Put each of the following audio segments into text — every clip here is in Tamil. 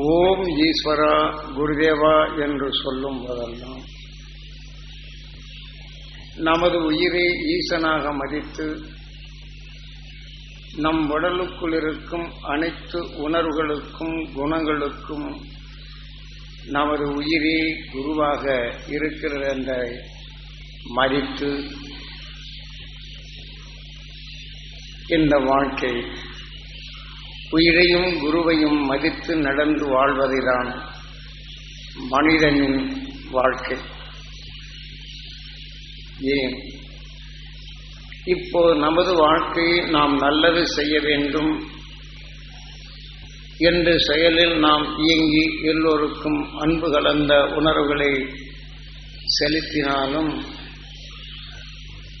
ஓம் ஈஸ்வரா குருதேவா என்று சொல்லும் போதெல்லாம் நமது உயிரை ஈசனாக மதித்து நம் உடலுக்குள் இருக்கும் அனைத்து உணர்வுகளுக்கும் குணங்களுக்கும் நமது உயிரே குருவாக இருக்கிறது என்ற மதித்து இந்த வாழ்க்கை உயிரையும் குருவையும் மதித்து நடந்து வாழ்வதுதான் மனிதனின் வாழ்க்கை. ஏன்? இப்போ நமது வாழ்க்கையை நாம் நல்லது செய்ய வேண்டும் என்ற செயலில் நாம் இயங்கி எல்லோருக்கும் அன்பு கலந்த உணர்வுகளை செலுத்தினாலும்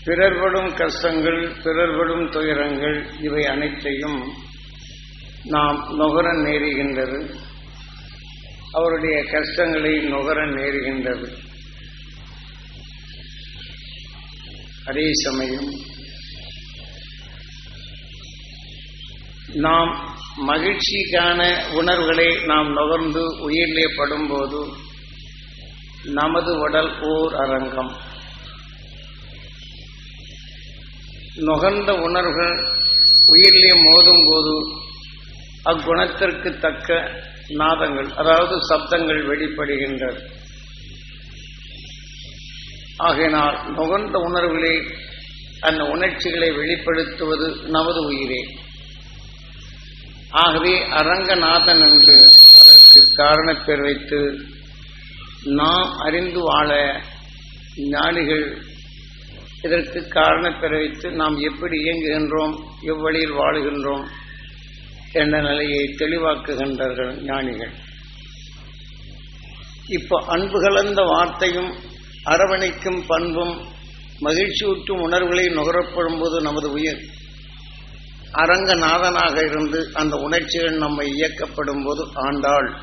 பிறர்படும் கஷ்டங்கள் பிறர்படும் துயரங்கள் இவை அனைத்தையும் நாம் நுகர நேருகின்றது. அவருடைய கஷ்டங்களை நுகர நேருகின்றது. அதே சமயம் நாம் மகிழ்ச்சிக்கான உணர்வுகளை நாம் நுகர்ந்து உயிரிலே படும்போது நமது உடல் ஓர் அரங்கம். நுகர்ந்த உணர்வுகள் உயிரிலே மோதும் போது அக்குணத்திற்கு தக்க நாதங்கள் அதாவது சப்தங்கள் வெளிப்படுகின்றன ஆகையினால் நுகர்ந்த உணர்வுகளை அந்த உணர்ச்சிகளை வெளிப்படுத்துவது நமது உயிரே. ஆகவே அரங்கநாதன் என்று அதற்கு காரணப்பேர் வைத்து நாம் அறிந்து வாழ ஞானிகள் இதற்கு காரணப்பேர் வைத்து நாம் எப்படி இயங்குகின்றோம் எவ்வழியில் வாழுகின்றோம் என்ற நிலையை தெளிவாக்குகின்றார்கள் ஞானிகள். இப்போ அன்பு கலந்த வார்த்தையும் அரவணைக்கும் பண்பும் மகிழ்ச்சியூட்டும் உணர்வுகளை நுகரப்படும் போது நமது உயிர். அரங்கநாதனாக இருந்து அந்த உணர்ச்சிகள் நம்மை இயக்கப்படும் போது ஆண்டாள்.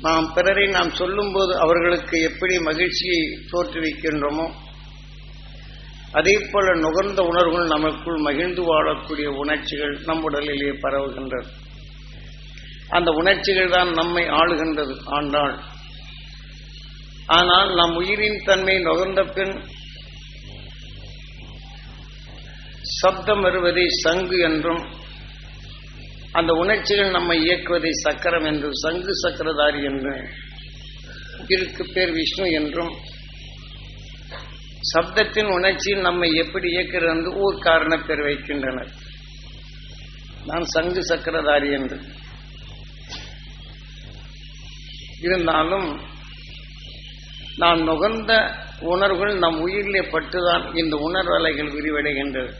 நாம் பிறரை நாம் சொல்லும்போது அவர்களுக்கு எப்படி மகிழ்ச்சியை தோற்றுவிக்கின்றோமோ அதே போல நுகர்ந்த உணர்வுகள் நமக்குள் மகிழ்ந்து வாழக்கூடிய உணர்ச்சிகள் நம் உடலிலே பரவுகின்றது அந்த உணர்ச்சிகள் தான் நம்மை ஆளுகின்றது ஆண்டாள். ஆனால் நம் உயிரின் தன்மை நுகர்ந்த பின் சப்தம் வருவதை சங்கு என்றும் அந்த உணர்ச்சிகள் நம்மை இயக்குவதை சக்கரம் என்றும் சங்கு சக்கரதாரி என்றும் இருக்கு பேர் விஷ்ணு என்றும் சப்தத்தின் உணர்ச்சியில் நம்மை எப்படி இயக்கிறது என்று ஊர் காரண பேர் வைக்கின்றனர். நான் சங்கு சக்கரதாரி என்று. இருந்தாலும் நான் நுகர்ந்த உணர்வுகள் நம் உயிரிலே பட்டுதான் இந்த உணர்வலைகள் விரிவடைகின்றது.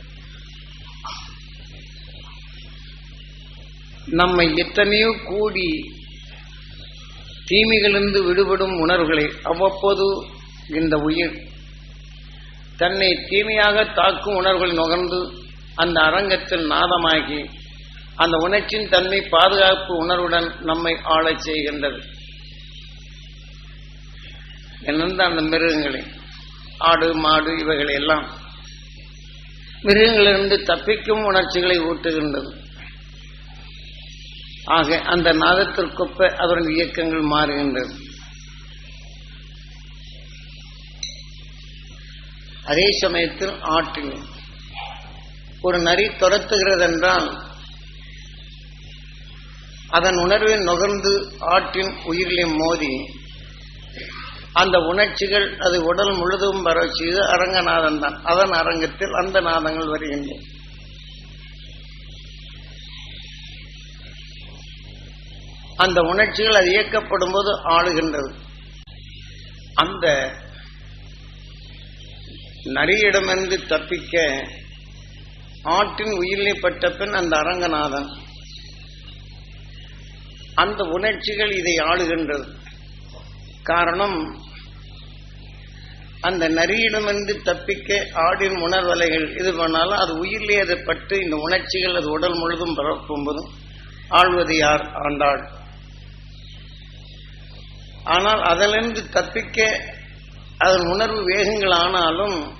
நம்மை எத்தனையோ கூடி தீமைகளிலிருந்து விடுபடும் உணர்வுகளை அவ்வப்போது இந்த உயிர் தன்னை தீமையாக தாக்கும் உணர்வுகள் நுகர்ந்து அந்த அரங்கத்தில் நாதமாகி அந்த உணர்ச்சியின் தன்மை பாதுகாப்பு உணர்வுடன் நம்மை ஆளச் செய்கின்றது. என்னென்ன அந்த மிருகங்களை ஆடு மாடு இவைகளை எல்லாம் மிருகங்களிலிருந்து தப்பிக்கும் உணர்ச்சிகளை ஊட்டுகின்றது. ஆக அந்த நாதத்திற்கொப்ப அதனுடைய இயக்கங்கள் மாறுகின்றது. அதே சமயத்தில் ஆற்றில் ஒரு நரி துரத்துகிறதென்றால் அதன் உணர்வை நுகர்ந்து ஆற்றின் உயிரிலே மோதி அந்த உணர்ச்சிகள் அது உடல் முழுதும் வர செய்து அரங்கநாதன் தான். அதன் அரங்கத்தில் அந்த நாதங்கள் வருகின்றன. அந்த உணர்ச்சிகள் அது இயக்கப்படும் போது ஆளுகின்றது. அந்த நரியிடமிருந்து தப்பிக்க ஆட்டின் உயிரிலே பட்ட பின் அந்த அரங்கநாதன் அந்த உணர்ச்சிகள் இதை ஆளுகின்றது. காரணம் அந்த நரியிடமிருந்து தப்பிக்க ஆடின் உணர்வலைகள் இது பண்ணாலும் அது உயிரிலே அதை பட்டு இந்த உணர்ச்சிகள் அது உடல் முழுதும் பரப்பும் போதும் ஆழ்வது யார்? ஆண்டாள். ஆனால் அதிலிருந்து தப்பிக்க அதன் உணர்வு வேகங்கள் ஆனாலும்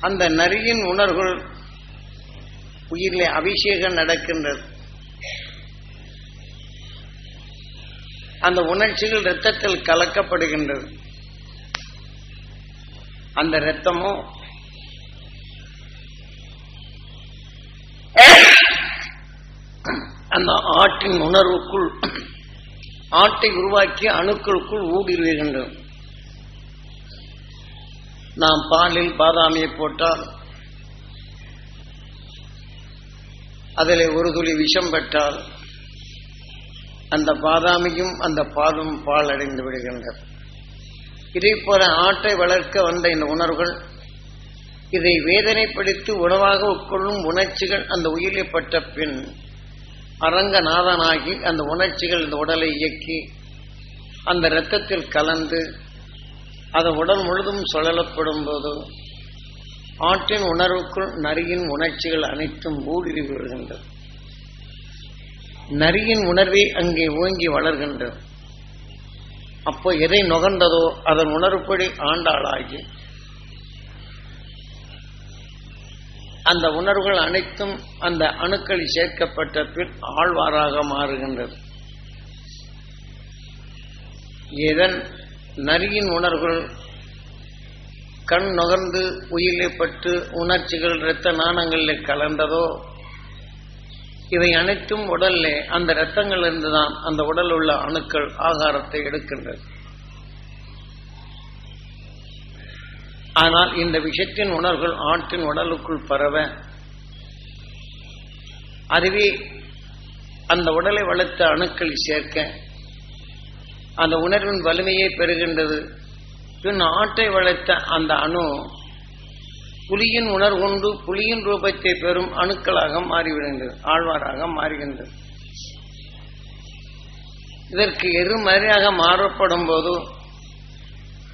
அந்த நரியின் உணர்வுகள் உயிரிலே அபிஷேகம் நடக்கின்றது. அந்த உணர்ச்சிகள் இரத்தத்தில் கலக்கப்படுகின்றது. அந்த இரத்தமோ அந்த ஆட்டின் உணர்வுக்குள் ஆட்டை உருவாக்கி அணுக்களுக்குள் ஊடுருவுகின்றது நாம் பாலில் பாதாமியை போட்டால் அதில் ஒரு துளி விஷம் பெற்றால் அந்த பாதாமியும் அந்த பாலும் பால் அடைந்து விடுகின்றது இதை போல ஆட்டை வளர்க்க வந்த இந்த உணர்வுகள் இதை வேதனைப்படுத்தி உணவாக உட்கொள்ளும் உணர்ச்சிகள் அந்த உயிரில் பட்ட பின் அரங்கநாதனாகி அந்த உணர்ச்சிகள் இந்த உடலை இயக்கி அந்த இரத்தத்தில் கலந்து அது உடல் முழுதும் சுழலப்படும் போது ஆற்றின் உணர்வுக்குள் நரியின் உணர்ச்சிகள் அனைத்தும் ஊடுருவி விடுகின்றது நரியின் உணர்வை அங்கே ஓங்கி வளர்கின்றது அப்போ எதை நுகர்ந்ததோ அதன் உணர்வுப்படி ஆண்டாளாகி அந்த உணர்வுகள் அனைத்தும் அந்த அணுக்களில் சேர்க்கப்பட்ட பின் ஆழ்வாராக மாறுகின்றது. இதன் நரியின் உணர்வுகள் கண் நுகர்ந்து உயிரிழப்பட்டு பட்டு உணர்ச்சிகள் இரத்த நாணங்களில் கலந்ததோ இவை அனைத்தும் உடல்ல அந்த இரத்தங்கள் இருந்துதான் அந்த உடல் உள்ள அணுக்கள் ஆகாரத்தை எடுக்கின்றது. ஆனால் இந்த விஷத்தின் உணர்வுகள் ஆட்டின் உடலுக்குள் பரவ அதுவே அந்த உடலை வளர்த்த அணுக்களை சேர்க்க அந்த உணர்வின் வலிமையை பெறுகின்றது. பின் ஆட்டை வளர்த்த அந்த அணு புலியின் உணர்வுண்டு புலியின் ரூபத்தை பெறும் அணுக்களாக மாறிவிடுகின்றது ஆழ்வாராக மாறுகின்றது. இதற்கு எதிர்மறையாக மாறப்படும் போது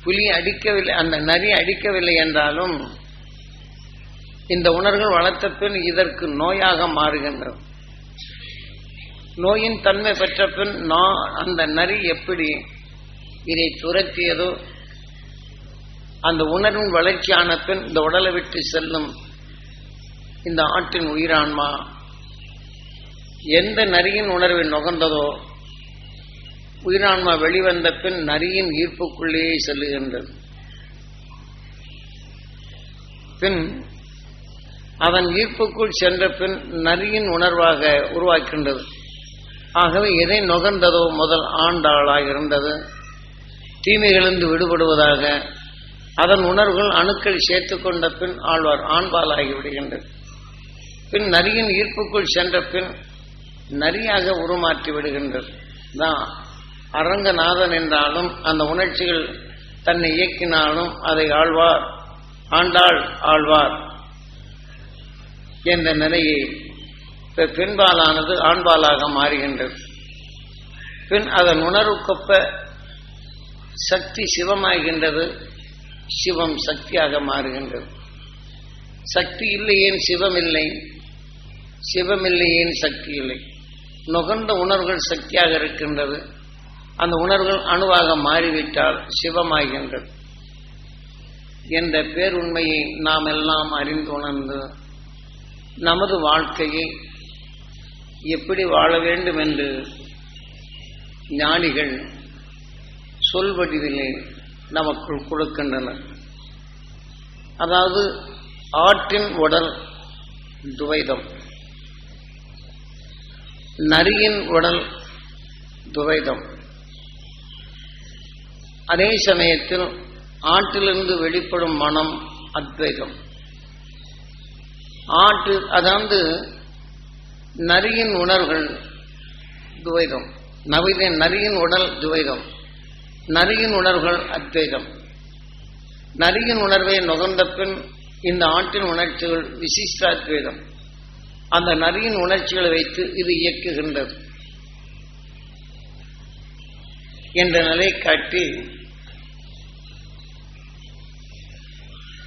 புலி அடிக்கவில்லை அந்த நரி அடிக்கவில்லை என்றாலும் இந்த உணர்வுகள் வளர்த்த பின் இதற்கு நோயாக மாறுகின்றது நோயின் தன்மை பெற்ற பின் அந்த நரி எப்படி இதை துரத்தியதோ அந்த உணர்வின் வளர்ச்சியான பின் இந்த உடலை விட்டு செல்லும் இந்த ஆட்டின் உயிரான்மா எந்த நரியின் உணர்வை நுகர்ந்ததோ உயிரான்மா வெளிவந்த பின் நரியின் ஈர்ப்புக்குள்ளேயே செல்லுகின்றது. பின் அதன் ஈர்ப்புக்குள் சென்ற பின் நரியின் உணர்வாக உருவாக்கின்றது. ஆகவே எதை நுகர்ந்ததோ முதல் ஆண்டாளாக இருந்தது தீமைகளிலிருந்து விடுபடுவதாக அதன் உணர்வுகள் அணுக்கள் சேர்த்து கொண்ட பின் ஆழ்வார் ஆண்பாலாகி விடுகின்றது. பின் நரியின் ஈர்ப்புக்குள் சென்ற பின் நரியாக உருமாற்றி விடுகின்றது. தான் அரங்கநாதன் என்றாலும் அந்த உணர்ச்சிகள் தன்னை இயக்கினாலும் அதை ஆழ்வார் ஆண்டாள் ஆழ்வார் என்ற நிலையை பெண்பாலானது ஆண்பாலாக மாறுகின்றது. பின் அதன் உணர்வுக்கொப்ப சக்தி சிவமாகின்றது சிவம் சக்தியாக மாறுகின்றது. சக்தி இல்லையேன் சிவம் இல்லை? சிவம் இல்லையேன் சக்தி இல்லை? நுகர்ந்த உணர்வுகள் சக்தியாக இருக்கின்றது. அந்த உணர்வுகள் அணுவாக மாறிவிட்டால் சிவமாகின்றது. என்ற பேருண்மையை நாம் எல்லாம் அறிந்து உணர்ந்து நமது வாழ்க்கையை எப்படி வாழ வேண்டும் என்று ஞானிகள் சொல்வடிவிலே நமக்குள் கொடுக்கின்றனர். அதாவது ஆற்றின் உடல் துவைதம். நரியின் உடல் துவைதம். அதே சமயத்தில் ஆற்றிலிருந்து வெளிப்படும் மனம் அத்வைதம் ஆட்டு அதாவது நரியின் உணர்வுகள் துவைதம் நவித நரியின் உடல் துவைதம் நரியின் உணர்வுகள் அத்வைதம் நரியின் உணர்வை நுகர்ந்த பின் இந்த ஆட்டின் உணர்ச்சிகள் விசிஷ்டாத்வைதம் அந்த நரியின் உணர்ச்சிகளை வைத்து இது இயக்குகின்றது. என்ற நிலை காட்டி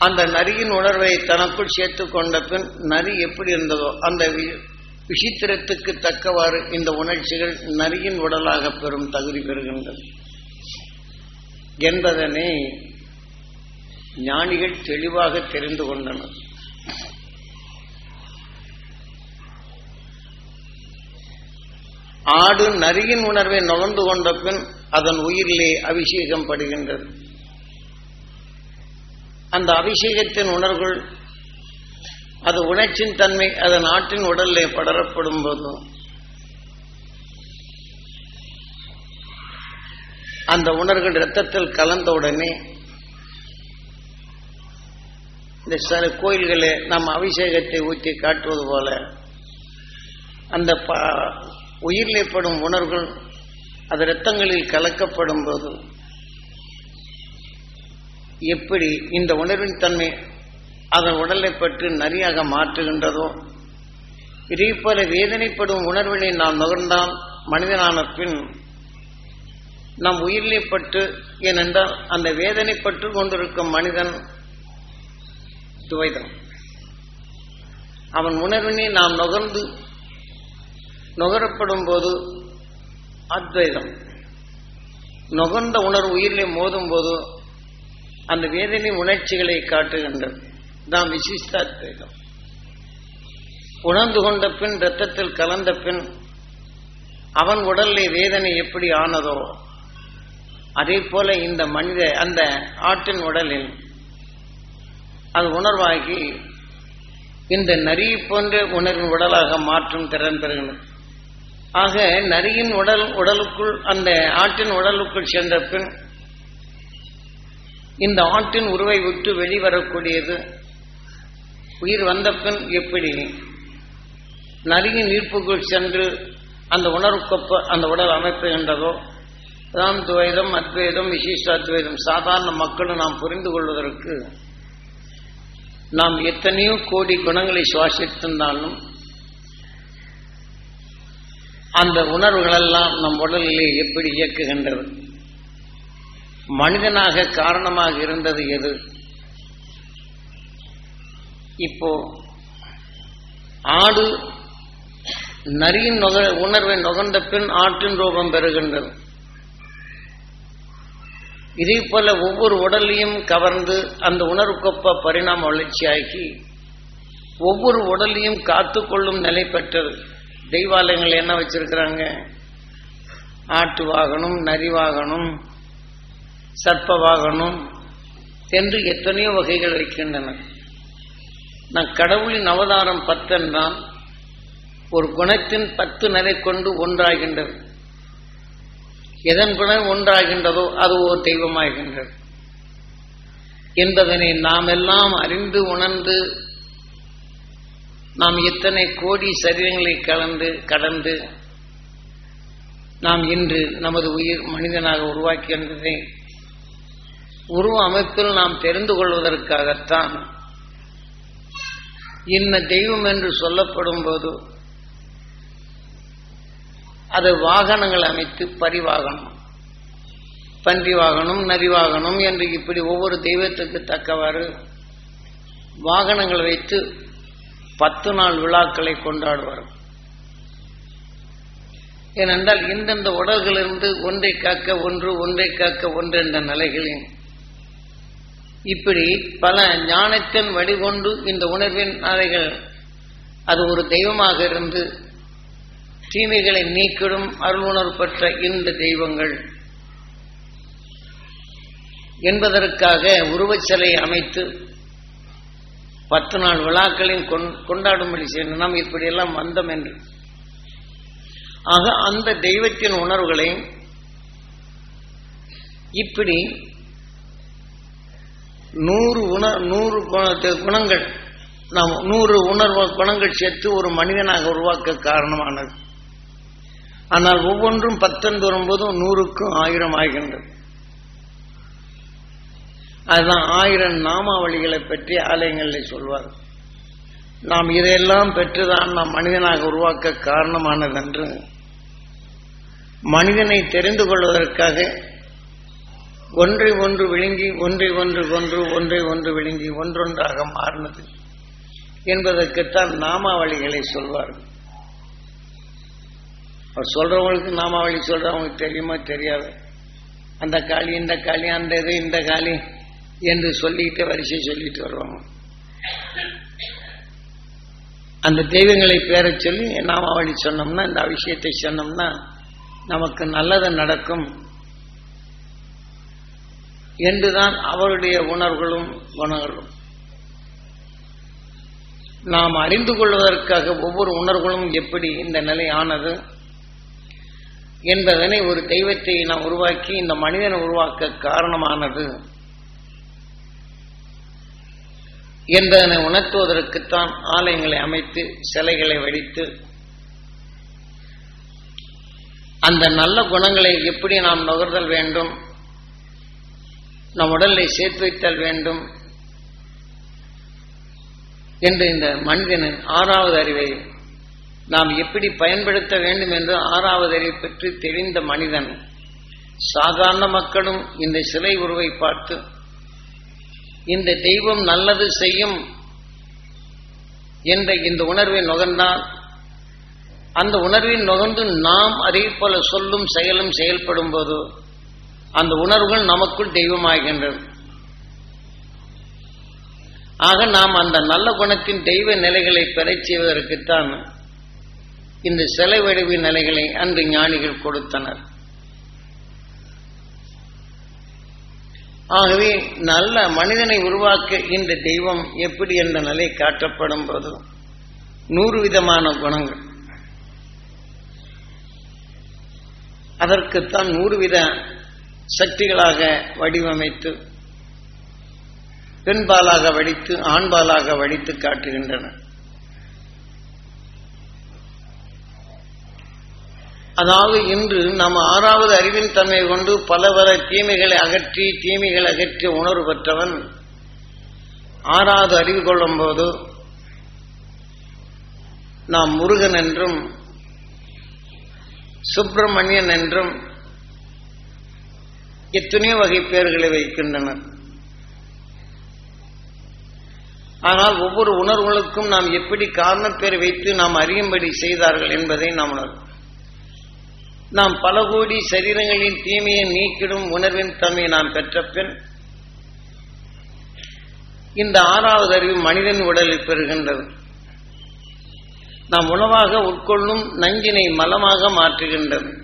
அந்த நரியின் உணர்வை தனக்குள் சேர்த்து கொண்ட பின் நரி எப்படி இருந்ததோ அந்த விசித்திரத்துக்கு தக்கவாறு இந்த உணர்ச்சிகள் நரியின் உடலாக பெறும் தகுதி பெறுகின்றது. என்பதனை ஞானிகள் தெளிவாக தெரிந்து கொண்டனர். ஆடு நரியின் உணர்வை நுகர்ந்து கொண்ட பின் அதன் உயிரிலே அபிஷேகம் படுகின்றது. அந்த அபிஷேகத்தின் உணர்வுகள் அது உணர்ச்சின் தன்மை அது நாட்டின் உடலில் படரப்படும் போதும். அந்த உணர்வுகள் இரத்தத்தில் கலந்தவுடனே இந்த சில கோயில்களே நம்ம அபிஷேகத்தை ஊற்றி காட்டுவது போல அந்த உயிரிலேப்படும் உணர்வுகள் அது இரத்தங்களில் கலக்கப்படும் போதும். எப்படி இந்த உணர்வின் தன்மை அதன் உடலை பற்றி நரியாக மாற்றுகின்றதோ? இதே போல வேதனைப்படும் உணர்வினை நாம் நுகர்ந்தால் மனிதனான பின் நம் உயிரிலே பட்டு ஏனென்றால் அந்த வேதனை பற்று கொண்டிருக்கும் மனிதன் துவைதம் அவன் உணர்வினை நாம் நுகர்ந்து நுகரப்படும் போது அத்வைதம். நுகர்ந்த உணர்வு உயிரிலே மோதும் போது அந்த வேதனை உணர்ச்சிகளை காட்டுகின்றது. தான் விசிஷ்டாத்வேதம் உணர்ந்து கொண்ட பின் இரத்தத்தில் கலந்த பின் அவன் உடலிலே வேதனை எப்படி ஆனதோ அதே போல இந்த மனித அந்த ஆட்டின் உடலில் அது உணர்வாகி இந்த நரி போன்ற உணர்வின் உடலாக மாற்றும் திறன் பெறுகிறது. ஆக நரியின் உடல் உடலுக்குள் அந்த ஆட்டின் உடலுக்குள் சென்ற பின் இந்த ஆட்டின் உருவை விட்டு வெளிவரக்கூடியது. உயிர் வந்த பின் எப்படி? நரியின் ஈர்ப்புக்குள் சென்று அந்த உணர்வுக்கொப்ப அந்த உடல் அமைப்புகின்றதோ? தான் துவைதம் அத்வைதம் விசிஷ்டாத்வைதம் சாதாரண மக்களும் நாம் புரிந்து கொள்வதற்கு நாம் எத்தனையோ கோடி குணங்களை சுவாசித்திருந்தாலும் அந்த உணர்வுகளெல்லாம் நம் உடலிலே எப்படி இயக்குகின்றது? மனிதனாக காரணமாக இருந்தது எது? இப்போ ஆடு நரியின் நுக உணர்வை நுகர்ந்த பின் ஆற்றின் ரூபம் பெறுகின்றது. இதே போல ஒவ்வொரு உடலையும் கவர்ந்து அந்த உணர்வுக்கொப்ப பரிணாம வளர்ச்சியாகி ஒவ்வொரு உடலையும் காத்துக்கொள்ளும் நிலை பெற்றது. தெய்வாலயங்கள் என்ன வச்சிருக்கிறாங்க? ஆட்டு வாகனம் நரி வாகனம் சர்ப்பவாகனம் என்று எத்தனையோ வகைகள் இருக்கின்றன. நான் கடவுளின் அவதாரம் பத்தென்றால் ஒரு குணத்தின் பத்து நிலை கொண்டு ஒன்றாகின்றது. எதன் குணம் ஒன்றாகின்றதோ அது ஒரு தெய்வமாகின்றது. என்பதனை நாம் எல்லாம் அறிந்து உணர்ந்து நாம் எத்தனை கோடி சரீரங்களை கலந்து கடந்து நாம் இன்று நமது உயிர் மனிதனாக உருவாக்கின்றதை உருவ அமைப்பில் நாம் தெரிந்து கொள்வதற்காகத்தான் இன்ன தெய்வம் என்று சொல்லப்படும் போது அது வாகனங்கள் அமைத்து பரிவாகனம். பன்றி வாகனம் நரி வாகனம் என்று இப்படி ஒவ்வொரு தெய்வத்துக்கு தக்கவாறு வாகனங்கள் வைத்து பத்து நாள் விழாக்களை கொண்டாடுவார் ஏனென்றால் இந்தந்த உடல்களிலிருந்து ஒன்றை காக்க ஒன்று ஒன்றை காக்க ஒன்று என்ற நிலைகளின் இப்படி பல ஞானத்தின் வழிகொண்டு இந்த உணர்வின் அறைகள் அது ஒரு தெய்வமாக இருந்து தீமைகளை நீக்கிடும் அருளுணர்வு பெற்ற இந்த தெய்வங்கள். என்பதற்காக உருவச்சிலை அமைத்து பத்து நாள் விழாக்களையும் கொண்டாடும்படி செய்ய நாம் இப்படியெல்லாம் வந்தோம் என்று. ஆக அந்த தெய்வத்தின் உணர்வுகளை இப்படி நூறு உண நூறு குணங்கள். நாம் நூறு உணர்வு குணங்கள் சேர்த்து ஒரு மனிதனாக உருவாக்க காரணமானது. ஆனால் ஒவ்வொன்றும் பத்தொன்பது வரும்போதும் நூறுக்கும் ஆயிரம் ஆகின்றது. அதுதான் ஆயிரம் நாமாவளிகளை பற்றி ஆலயங்களில் சொல்வார். நாம் இதையெல்லாம் பெற்றுதான் நாம் மனிதனாக உருவாக்க காரணமானது என்று மனிதனை தெரிந்து கொள்வதற்காக ஒன்றை ஒன்று விழுங்கி ஒன்றை ஒன்று கொன்று ஒன்றை ஒன்று விழுங்கி ஒன்றொன்றாக மாறினது என்பதற்குத்தான் நாமாவளிகளை சொல்வார்கள். அவர் சொல்றவங்களுக்கு நாமாவளி சொல்றவங்களுக்கு தெரியுமா தெரியாது. அந்த காளி இந்த காளி அந்த இது இந்த காளி என்று சொல்லிட்டு வரிசை சொல்லிட்டு வருவாங்க. அந்த தெய்வங்களை பேர சொல்லி நாமாவளி சொன்னோம்னா இந்த விஷயத்தை சொன்னோம்னா நமக்கு நல்லது நடக்கும். என்றுதான் அவருடைய உணர்வுகளும் குணங்களும் நாம் அறிந்து கொள்வதற்காக ஒவ்வொரு உணர்வுகளும் எப்படி இந்த நிலை ஆனது என்பதனை ஒரு தெய்வத்தை நாம் உருவாக்கி இந்த மனிதனை உருவாக்க காரணமானது என்பதனை உணர்த்துவதற்குத்தான் ஆலயங்களை அமைத்து சிலைகளை வடித்து அந்த நல்ல குணங்களை எப்படி நாம் நுகர்தல் வேண்டும் நம் உடலை சேர்த்து வைத்தல் வேண்டும் என்று இந்த மனிதனின் ஆறாவது அறிவை நாம் எப்படி பயன்படுத்த வேண்டும் என்று ஆறாவது அறிவை பற்றி தெரிந்த மனிதன் சாதாரண மக்களும் இந்த சிலை உருவை பார்த்து இந்த தெய்வம் நல்லது செய்யும் என்ற இந்த உணர்வை நுகர்ந்தால் அந்த உணர்வின் நுகர்ந்து நாம் அதே போல சொல்லும் செயலும் செயல்படும் போது அந்த உணர்வுகள் நமக்குள் தெய்வமாகின்றது. ஆக நாம் அந்த நல்ல குணத்தின் தெய்வ நிலைகளை பெறச் செய்வதற்குத்தான் இந்த சிலை வடிவு நிலைகளை அன்று ஞானிகள் கொடுத்தனர். ஆகவே நல்ல மனிதனை உருவாக்க இந்த தெய்வம் எப்படி என்ற நிலை காட்டப்படும் போது நூறு விதமான குணங்கள். அதற்குத்தான் நூறு வித சக்திகளாக வடிவமைத்து பெண்பாலாக வடித்து ஆண்பாலாக வடித்து காட்டுகின்றன. அதாவது இன்று நாம் ஆறாவது அறிவின் தன்மை கொண்டு பல பல தீமைகளை அகற்றி தீமைகளை அகற்றி உணர்வு பெற்றவன் ஆறாவது அறிவு கொள்ளும் போது நாம் முருகன் என்றும் சுப்பிரமணியன் என்றும் எத்தனையோ வகை பெயர்களை வைக்கின்றனர். ஆனால் ஒவ்வொரு உணர்வுகளுக்கும் நாம் எப்படி காரணப்பேர் வைத்து நாம் அறியும்படி செய்தார்கள் என்பதை நாம் உணர்வோம். நாம் பல கோடி சரீரங்களின் தீமையை நீக்கிடும் உணர்வின் தன்மை நாம் பெற்ற பின் இந்த ஆறாவது அறிவு மனிதன் உடலில் பெறுகின்றது. நாம் உணவாக உட்கொள்ளும் நஞ்சினை மலமாக மாற்றுகின்றது.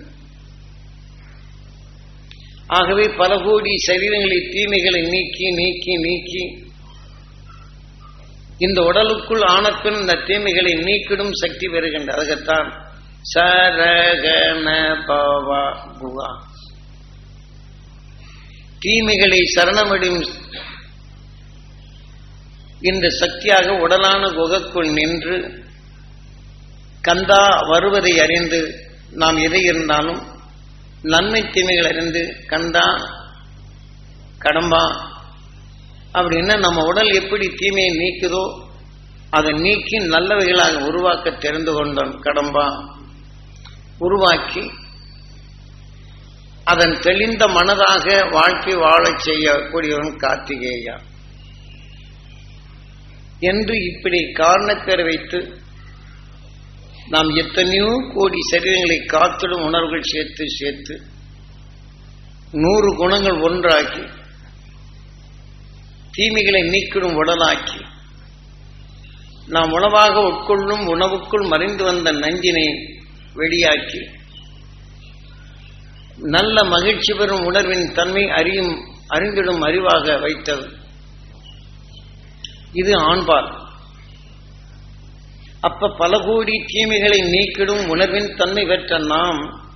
ஆகவே பல கோடி சரீரங்களில் தீமைகளை நீக்கி நீக்கி நீக்கி இந்த உடலுக்குள் ஆனப்பின் இந்த தீமைகளை நீக்கிடும் சக்தி பெறுகின்ற அதுக்குத்தான் சரகண பவா புவா. தீமைகளை சரணமிடும் இந்த சக்தியாக உடலான குகைக்குள் நின்று கந்தா வருவதை அறிந்து நாம் எதை இருந்தாலும் நன்மை தீமைகள் அறிந்து கண்டா கடம்பா. அப்படின்னா நம்ம உடல் எப்படி தீமையை நீக்குதோ அதை நீக்கி நல்லவைகளாக உருவாக்க தெரிந்து கொண்டோம் கடம்பா. உருவாக்கி அதன் தெளிந்த மனதாக வாழ்க்கை வாழச் செய்யக்கூடியவன் கார்த்திகேயா. என்று இப்படி காரணப்பேர் வைத்து நாம் எத்தனையோ கோடி சரீரங்களை காத்திடும் உணர்வுகள் சேர்த்து சேர்த்து நூறு குணங்கள் ஒன்றாக்கி தீமைகளை நீக்கிடும் உடலாக்கி நாம் உணவாக உட்கொள்ளும் உணவுக்குள் மறைந்து வந்த நஞ்சினை வெளியாக்கி நல்ல மகிழ்ச்சி பெறும் உணர்வின் தன்மை அறியும் அறிந்திடும் அறிவாக வைத்தது இது ஆண்பால். அப்ப பல கோடி தீமைகளை நீக்கிடும் உணர்வின் தன்மை பெற்ற நாம்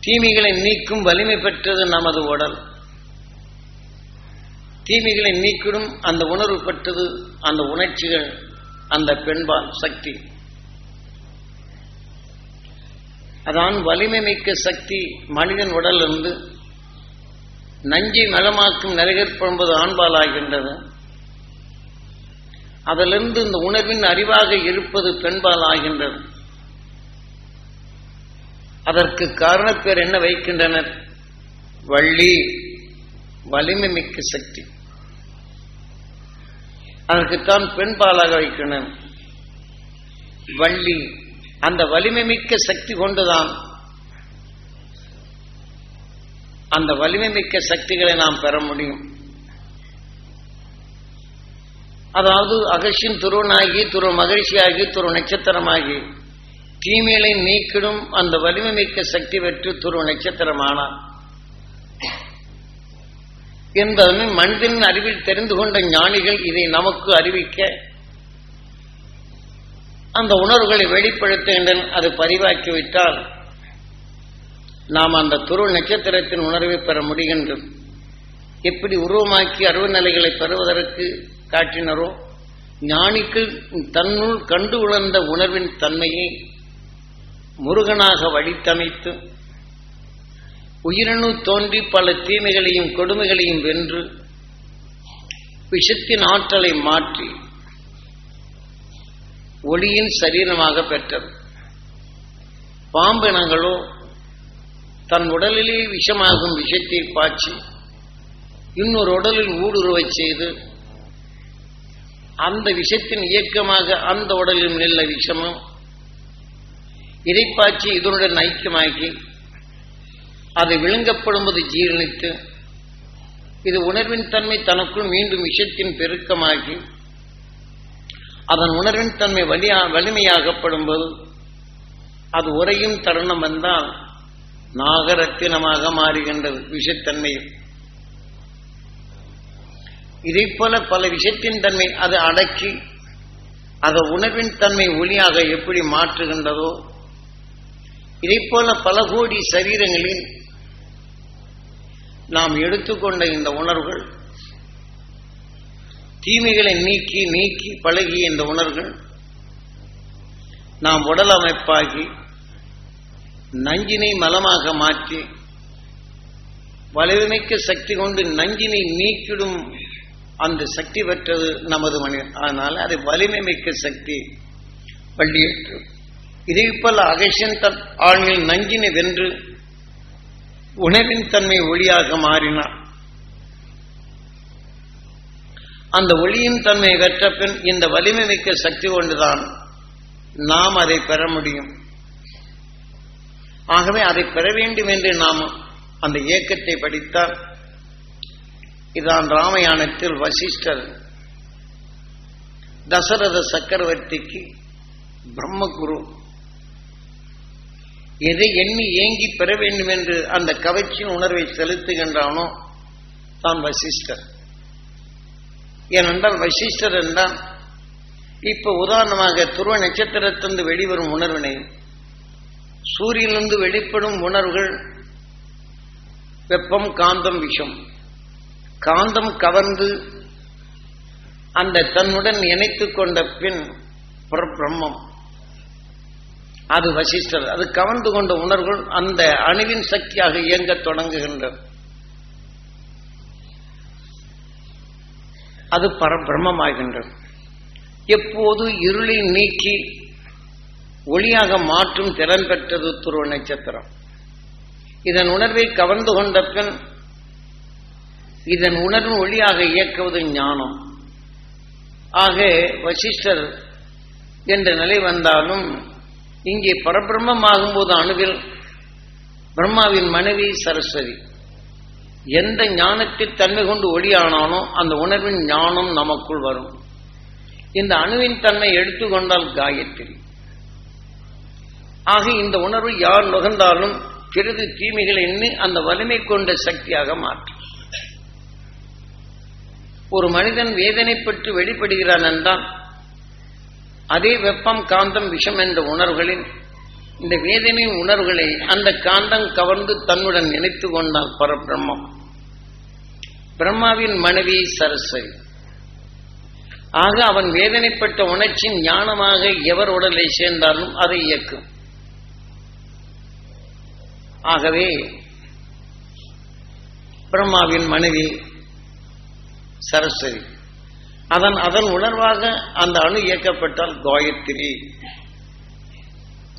தீமைகளை நீக்கும் வலிமை பெற்றது நமது உடல். தீமைகளை நீக்கிடும் அந்த உணர்வு பெற்றது அந்த உணர்ச்சிகள் அந்த பெண்பால் சக்தி. அதான் வலிமை மிக்க சக்தி மனிதன் உடலிருந்து நஞ்சை மலமாக்கும் நிலைகற்பது ஆண்பால் ஆகின்றது அதிலிருந்து இந்த உணர்வின் அறிவாக இருப்பது பெண்பால் ஆகின்றது. அதற்கு காரணப்பேர் என்ன வைக்கின்றனர்? வள்ளி வலிமை மிக்க சக்தி. அதற்குத்தான் பெண்பாலாக வைக்கின்றனர். வள்ளி அந்த வலிமை மிக்க சக்தி கொண்டுதான் அந்த வலிமை மிக்க சக்திகளை நாம் பெற முடியும். அதாவது அகஷின் துருவனாகி துரு மகிழ்ச்சியாகி துரு நட்சத்திரமாகி. தீமையிலை நீக்கிடும் அந்த வலிமை மிக்க சக்தி பெற்று துரு நட்சத்திரமானார் என்பதனை மனிதனின் அறிவில் தெரிந்து கொண்ட ஞானிகள் இதை நமக்கு அறிவிக்க அந்த உணர்வுகளை வெளிப்படுத்துகின்றன அது பதிவாக்கிவிட்டால் நாம் அந்த துரு நட்சத்திரத்தின் உணர்வை பெற முடிகின்றது. எப்படி உருவமாக்கி அருவநிலைகளை பெறுவதற்கு காட்டினரோ? ஞானிக்கு தன்னுள் கண்டு உணர்ந்த உணர்வின் தன்மையை முருகனாக வடித்தமைத்து உயிரணு தோன்றி பல தீமைகளையும் கொடுமைகளையும் வென்று விஷத்தின் ஆற்றலை மாற்றி ஒளியின் சரீரமாக பெற்றது. பாம்பினங்களோ தன் உடலிலே விஷமாகும் விஷத்தை பாய்ச்சி இன்னொரு உடலில் ஊடுருவச் செய்து அந்த விஷத்தின் இயக்கமாக அந்த உடலில் நெல்ல விஷமும். இதை இதனுடன் ஐக்கியமாக்கி அது விழுங்கப்படும்போது ஜீரணித்து இது உணர்வின் தன்மை தனக்குள் மீண்டும் விஷத்தின் பெருக்கமாகி அதன் உணர்வின் தன்மை வலியா வலிமையாகப்படும் போது அது உறையும் தருணம் வந்தால் நாகரத்தினமாக மாறுகின்றது விஷத்தன்மையும். இதை போல பல விஷயத்தின் தன்மை அது அடக்கி அதை உணர்வின் தன்மை ஒளியாக எப்படி மாற்றுகின்றதோ இதை போல பல கோடி சரீரங்களில் நாம் எடுத்துக்கொண்ட இந்த உணர்வுகள் தீமைகளை நீக்கி நீக்கி பழகிய இந்த உணர்வுகள் நாம் உடல் அமைப்பாகி நஞ்சினை மலமாக மாற்றி வலிமைக்க சக்தி கொண்டு நஞ்சினை நீக்கிடும் அந்த சக்தி பெற்றது நமது மனிதன் அதனால் அது வலிமை மிக்க சக்தி. வள்ளியற்று இதே போல அகேஷன் தன் ஆண்கள் நஞ்சினை வென்று உணவின் தன்மை ஒளியாக மாறினார் அந்த ஒளியின் தன்மை வெற்ற பின் இந்த வலிமை மிக்க சக்தி கொண்டுதான் நாம் அதை பெற முடியும். ஆகவே அதை பெற வேண்டும் என்று நாம் அந்த இயக்கத்தை படித்தால் இதான் ராமாயணத்தில் வசிஷ்டர் தசரத சக்கரவர்த்திக்கு பிரம்மகுரு. எதை எண்ணி ஏங்கி பெற வேண்டும் என்று அந்த கவர்ச்சியின் உணர்வை செலுத்துகின்றானோ தான் வசிஷ்டர். ஏனென்றால் வசிஷ்டர் என்றால் இப்ப உதாரணமாக துருவ நட்சத்திரத்திலிருந்து வெளிவரும் உணர்வினை சூரியனிலிருந்து வெளிப்படும் உணர்வுகள் வெப்பம் காந்தம் விஷம். காந்தம் கவர்ந்து அந்த தன்னுடன் இணைத்துக் கொண்ட பின் பிரம்மம். அது வசிஷ்டர். அது கவர்ந்து கொண்ட உணர்வுகள் அந்த அணுவின் சக்தியாக இயங்கத் தொடங்குகின்றது அது பரபிரம்மமாகின்றது எப்போது இருளை நீக்கி ஒளியாக மாற்றும் திறன் பெற்றது துருவ நட்சத்திரம். இதன் உணர்வை கவர்ந்து கொண்ட பின் இதன் உணர்வு ஒளியாக இயக்குவது ஞானம். ஆக வசிஷ்டர் என்ற நிலை வந்தாலும் இங்கே பரபிரம்மமாகும் ஆகும்போது அணுவில் பிரம்மாவின் மனைவி சரஸ்வதி. எந்த ஞானத்தில் தன்மை கொண்டு ஒளியானானோ அந்த உணர்வின் ஞானம் நமக்குள் வரும். இந்த அணுவின் தன்மை எடுத்துக்கொண்டால் காயத்ரி. ஆக இந்த உணர்வு யார் நுகர்ந்தாலும் பிறகு தீமைகள் எண்ணி அந்த வலிமை கொண்ட சக்தியாக மாற்றும். ஒரு மனிதன் வேதனைப்பட்டு வெளிப்படுகிறான் என்றால் அதே வெப்பம் காந்தம் விஷம் என்ற உணர்வுகளில் இந்த வேதனை உணர்வுகளை அந்த காந்தம் கவர்ந்து தன்னுடன் நினைத்து கொண்டால் பரபிரம்மம். பிரம்மாவின் மனைவி சரஸ்வதி. ஆக அவன் வேதனைப்பட்ட உணர்ச்சியின் ஞானமாக எவர் உடலை சேர்ந்தாலும் அதை இயக்கும். ஆகவே பிரம்மாவின் மனைவி சரஸ்வதி. அதன் அதன் உணர்வாக அந்த அணு இயக்கப்பட்டால் காயத்ரி.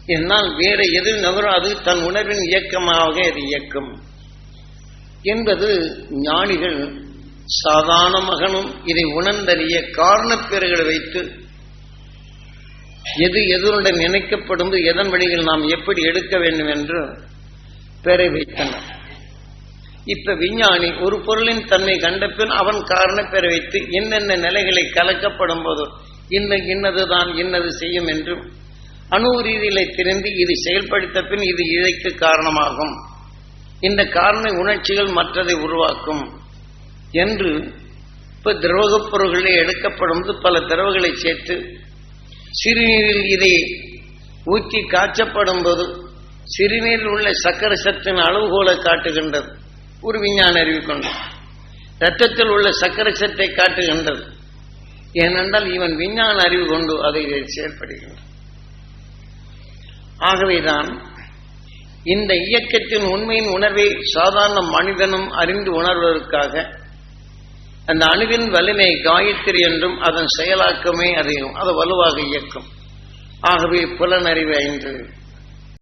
என்னால் வேற எது நகரும் அது தன் உணர்வின் இயக்கமாக அது இயக்கம். என்பது ஞானிகள் சாதாரண மகனும் இதை உணர்ந்தறிய காரணப்பேறுகளை வைத்து எது எதனுடன் இணைக்கப்படும் எதன் வழியில் நாம் எப்படி எடுக்க வேண்டும் என்று பெயரை வைத்தனர். இப்ப விஞ்ஞானி ஒரு பொருளின் தன்மை கண்டபின் அவன் காரண பெற வைத்து என்னென்ன நிலைகளை கலக்கப்படும் போது இன்ன இன்னதுதான் இன்னது செய்யும் என்றும் அணு ரீதியில தெரிந்து இது செயல்படுத்த பின் இது இழைக்கு காரணமாகும். இந்த காரண உணர்ச்சிகள் மற்றதை உருவாக்கும் என்று இப்ப திரவகப் பொருள்களே எடுக்கப்படும் போது பல திரவங்களை சேர்த்து சிறுநீரில் இதை ஊற்றி காய்ச்சப்படும் போது சிறுநீரில் உள்ள சக்கர சத்தின் அளவுகோலை காட்டுகின்றது. ஒரு விஞ்ஞான அறிவு கொண்டு ரத்தத்தில் உள்ள சக்கரை சத்தை காட்டுகின்றது ஏனென்றால் இவன் விஞ்ஞான அறிவு கொண்டு அதை செயல்படுகின்றான் ஆகவேதான் இந்த இயக்கத்தின் உண்மையின் உணர்வை சாதாரண மனிதனும் அறிந்து உணர்வதற்காக அந்த அணுவின் வலிமை காயத்ரி என்றும் அதன் செயலாக்கமே அறியும் அது வலுவாக இயக்கும். ஆகவே புலனறிவு ஐந்து.